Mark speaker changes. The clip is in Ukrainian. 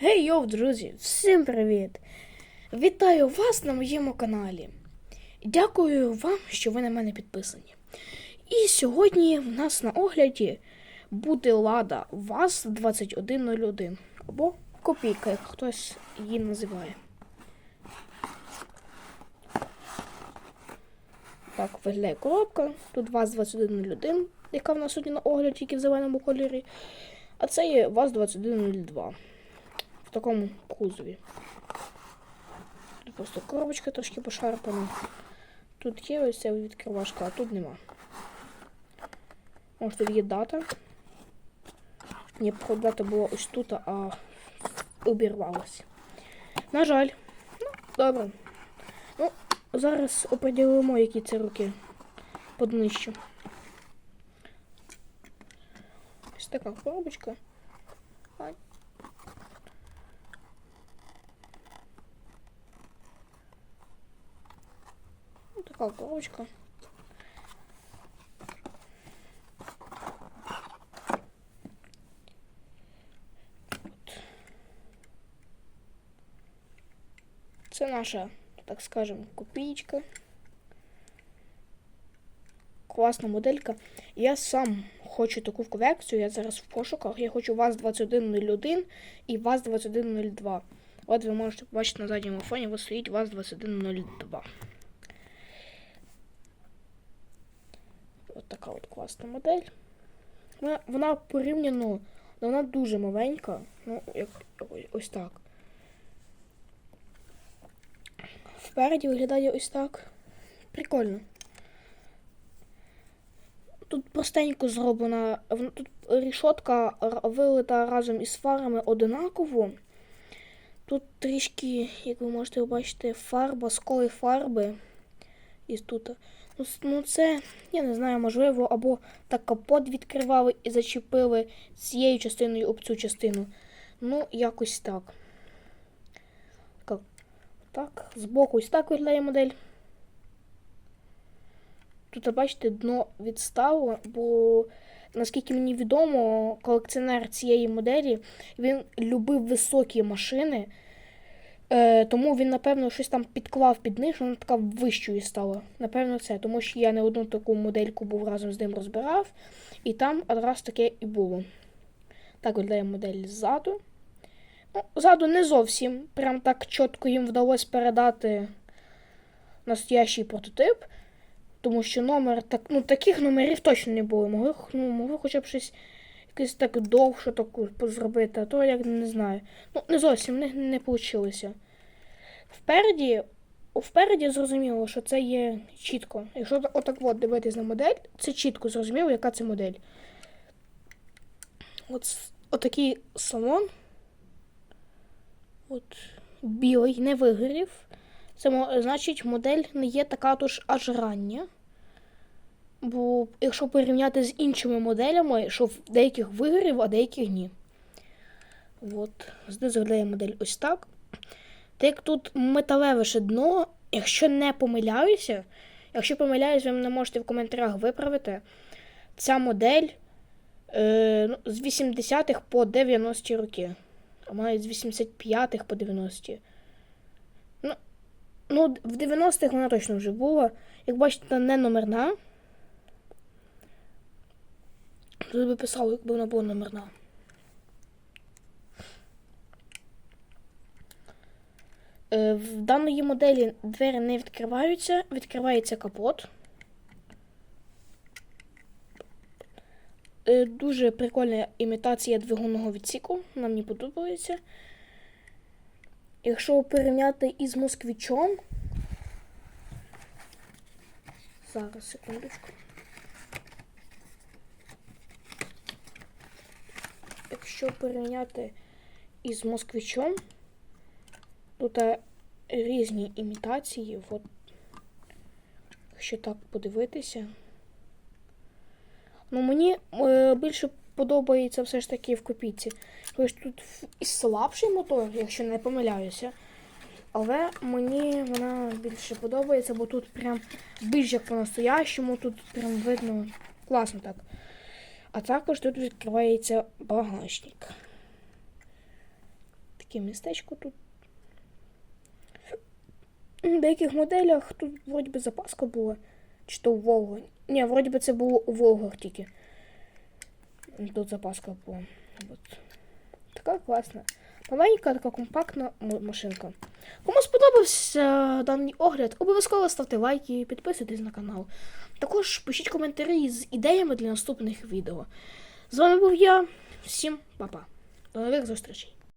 Speaker 1: Гей йоу, друзі! Всім привіт! Вітаю вас на моєму каналі. Дякую вам, що ви на мене підписані. І сьогодні в нас на огляді буде лада ВАЗ-2101 або копійка, як хтось її називає. Так, виглядає коробка. Тут ВАЗ-2101, яка в нас сьогодні на огляді тільки в зеленому кольорі. А це є ВАЗ-2102 в такому кузові. Тут просто коробочка трошки пошарпана. Тут є ось ця відкривашка, а тут нема. Може тут є дата. Ні, дата була ось тут, а обірвалася. На жаль. Ну, добре. Ну, зараз оприділимо, які це роки поднищу. Ось така коробочка. Ну, така коробочка. Це наша, так скажемо, копійка. Класна моделька. Я сам хочу таку колекцію, я зараз в пошуках. Я хочу ВАЗ-2101 і ВАЗ-2102. От ви можете побачити на задньому фоні, ось стоїть ВАЗ-2102. От така от класна модель. Вона, вона порівняно, вона дуже маленька. Ну, як ось, ось так. Впереді виглядає ось так. Прикольно. Тут простенько зроблена. Тут рішотка вилита разом із фарами одинаково. Тут трішки, як ви можете побачити, фарба, сколи фарби. І тут. Ну, це, я не знаю, можливо, або так капот відкривали і зачепили цією частиною об цю частину. Ну, якось. Так, так збоку ось так виглядає модель. Тут, бачите, дно відстало, бо, наскільки мені відомо, колекціонер цієї моделі він любив високі машини, е, тому він, напевно, щось там підклав під них, вона така вищою стала. Напевно, це, тому що я не одну таку модельку був разом з ним розбирав, і там одразу таке і було. Так виглядає модель ззаду. Ну, ззаду не зовсім прям так чітко їм вдалося передати настоящий прототип. Тому що номер так, ну, таких номерів точно не було. Могли, ну, могли хоча б щось якесь так довше таку зробити, а то як не знаю. Ну, не зовсім не, не вийшло. Впереді, впереді зрозуміло, що це є чітко. Якщо так- отак от дивитись на модель, це чітко зрозуміло, яка це модель. От, отакий салон. От, білий, не вигорів. Це значить, модель не є така тож аж рання. Бо якщо порівняти з іншими моделями, що в деяких вигорів, а деяких ні. От, знизу виглядає модель ось так. Так тут металеве ще дно, якщо не помиляюся, якщо помиляюсь, ви мене можете в коментарях виправити. Ця модель е, ну, з 80-х по 90-ті роки. А навіть з 85-х по 90-ті. Ну, в 90-х вона точно вже була. Як бачите, не номерна. Тут би писало, якби вона була номерна. Е, В даної моделі двері не відкриваються, відкривається капот. Е, Дуже прикольна імітація двигунного відсіку, вона мені подобається. Якщо порівняти із москвичом. Зараз, секундочку. Якщо порівняти із москвичом, тут е, різні імітації, от, якщо так подивитися. Ну, мені е, більше подобається все ж таки в копійці. Ось тут і слабший мотор, якщо не помиляюся. Але мені вона більше подобається, бо тут прям більш як по-настоящому, тут прям видно класно так. А також тут відкривається багажник. таке містечко тут. В деяких моделях тут вроді би запаска була. Чи то Волга. Ні, вроді би це було у Волгах тільки. Тут запаска була. От. Така класна. Маленька, така компактна машинка. Кому сподобався даний огляд, обов'язково ставте лайки, підписуйтесь на канал. Також пишіть коментарі з ідеями для наступних відео. З вами був я. Всім па-па. До нових зустрічей.